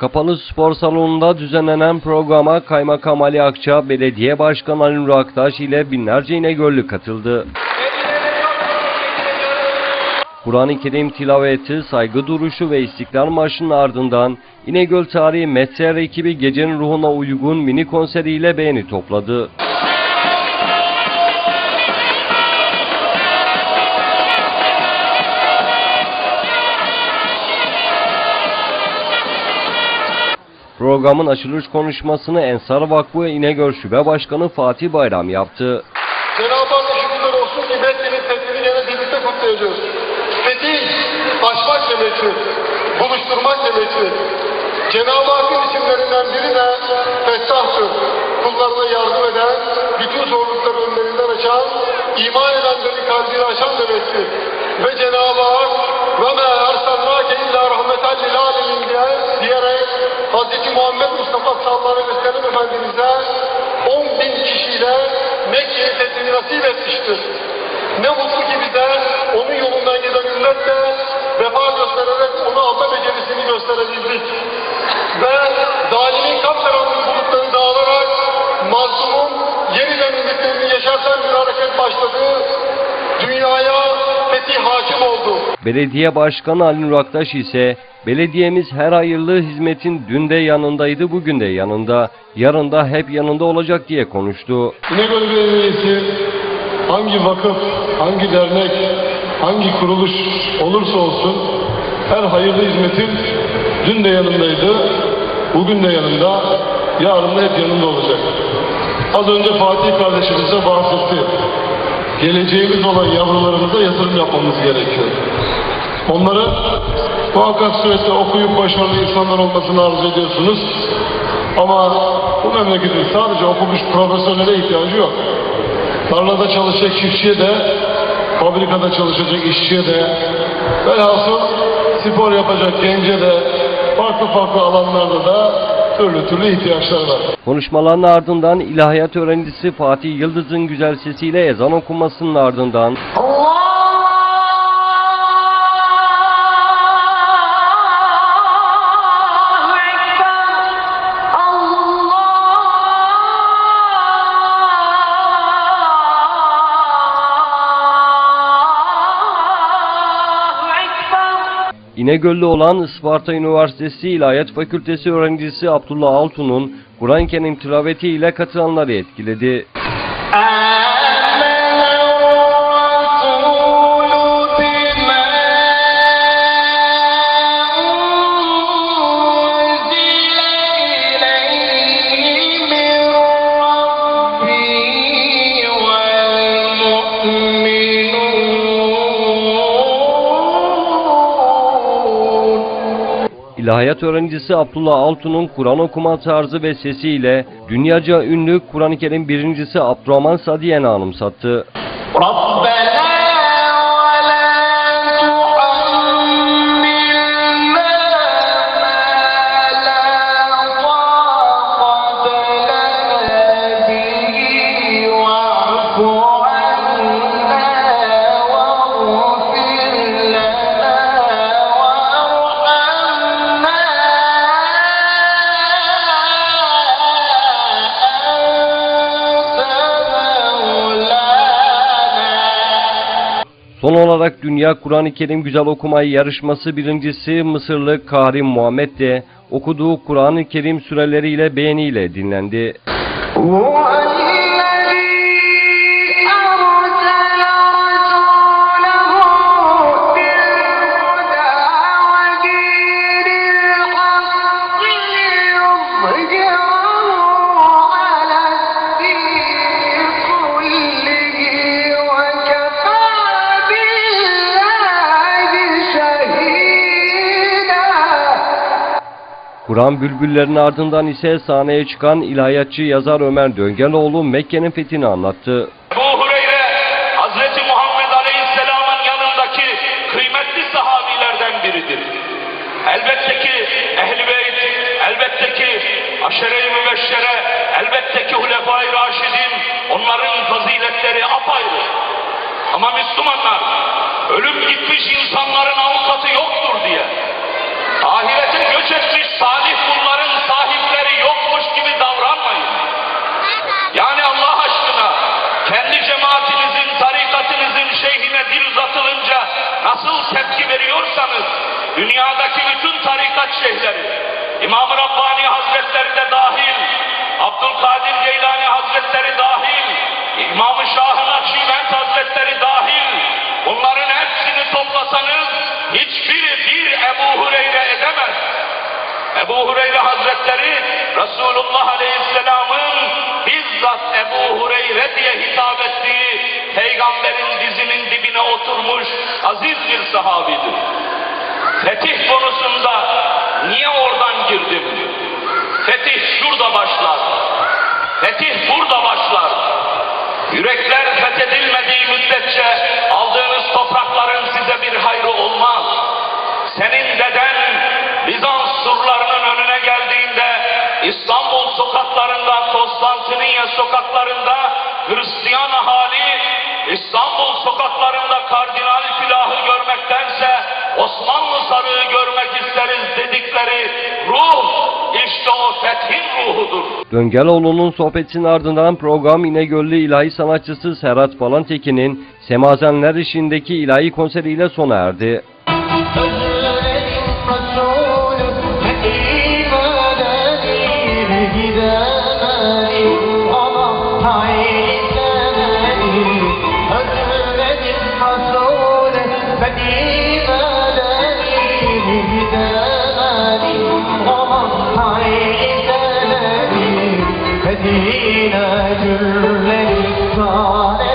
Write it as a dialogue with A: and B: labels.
A: Kapalı spor salonunda düzenlenen programa Kaymakam Ali Akça, Belediye Başkanı Ali Nur Aktaş ile binlerce İnegöllü katıldı. Kur'an-ı Kerim tilaveti, saygı duruşu ve İstiklal Marşı'nın ardından İnegöl Tarihi Metser ekibi gecenin ruhuna uygun mini konseriyle beğeni topladı. Programın açılış konuşmasını Ensar Vakfı İnegöl Şube Başkanı Fatih Bayram yaptı.
B: Cenab-ı Hak şükürler olsun ki Mekke'nin fethini yine birlikte kutlayacağız. Fetih, açmak demektir, buluşturmak demektir. Cenab-ı Hakk'ın isimlerinden biri de Fettah'tır. Kullarına yardım eden, bütün zorlukları önlerinden açan, iman edenleri kalbini Hz. Muhammed Mustafa sallallahu aleyhi ve sellem Efendimiz'e 10 bin kişiyle Mekke'yi fethini nasip etmiştir. Ne mutlu ki bize onun yolundan giden ümmetle vefa göstererek onu alma becerisini gösterebildik. Ve zalimin kapkaranlık bulutları dağılarak mazlumun yeniden ümitlerini yaşarsan bir hareket başladı. Dünyaya fetih hakim oldu.
A: Belediye Başkanı Ali Nur Aktaş ise belediyemiz her hayırlı hizmetin dün de yanındaydı bugün de yanında, yarın da hep yanında olacak diye konuştu.
B: İnegöl Belediyesi hangi vakıf, hangi dernek, hangi kuruluş olursa olsun her hayırlı hizmetin dün de yanındaydı, bugün de yanında, yarın da hep yanında olacak. Az önce Fatih kardeşimize bahsetti. Geleceğimiz olan yavrularımıza yatırım yapmamız gerekiyor. Onları muhakkak surette okuyup başarılı insanlar olmasını arzu ediyorsunuz. Ama bu memleketin sadece okumuş profesörlere ihtiyacı yok. Tarlada çalışacak çiftçiye de, fabrikada çalışacak işçiye de, velhasıl spor yapacak gence de, farklı farklı alanlarda da türlü türlü ihtiyaçlar var.
A: Konuşmaların ardından ilahiyat öğrencisi Fatih Yıldız'ın güzel sesiyle ezan okunmasının ardından İnegöllü olan Isparta Üniversitesi İlahiyat Fakültesi öğrencisi Abdullah Altun'un Kur'an-ı Kerim tilaveti ile katılanları etkiledi. İlahiyat öğrencisi Abdullah Altun'un Kur'an okuma tarzı ve sesiyle dünyaca ünlü Kur'an-ı Kerim birincisi Abdurrahman Sadiyen'i anımsattı.
C: Rabbena
A: Son olarak Dünya Kur'an-ı Kerim Güzel Okumayı yarışması birincisi Mısırlı Karim Muhammed de okuduğu Kur'an-ı Kerim süreleriyle beğeniyle dinlendi. Kur'an bülbüllerinin ardından ise sahneye çıkan ilahiyatçı yazar Ömer Döngeloğlu Mekke'nin fethini anlattı.
D: Ebu Hureyre Hazreti Muhammed Aleyhisselam'ın yanındaki kıymetli sahabilerden biridir. Elbette ki Ehl-i Beyt, elbette ki Aşere-i Mübeşşere, elbette ki Hulefai Raşidin, onların faziletleri apayrı. Ama Müslümanlar, ölüm gitmiş insanların sözüne dil uzatılınca nasıl tepki veriyorsanız dünyadaki bütün tarikat şeyhleri, İmam-ı Rabbani Hazretleri de dahil, Abdülkadir Geylani Hazretleri dahil, İmam-ı Şah-ı Hazretleri dahil, bunların hepsini toplasanız hiçbiri bir Ebu Hureyre edemez. Ebu Hureyre Hazretleri Resulullah Aleyhisselam'ın bizzat Ebu Hureyre diye hitap ettiği peygamberin dizinin dibine oturmuş aziz bir sahabidir. Fetih konusunda niye oradan girdim? Fetih şurada başlar. Fetih burada başlar. Yürekler fethedilmediği müddetçe Konstantiniye sokaklarında Hristiyan ahali İstanbul sokaklarında kardinal külahı görmektense Osmanlı sarığı görmek isteriz dedikleri ruh işte o fethin ruhudur.
A: Döngaloğlu'nun sohbetinin ardından program İnegöllü ilahi sanatçısı Serhat Balantekin'in Semazenler işindeki ilahi konseriyle sona erdi.
E: Medine gülleri tane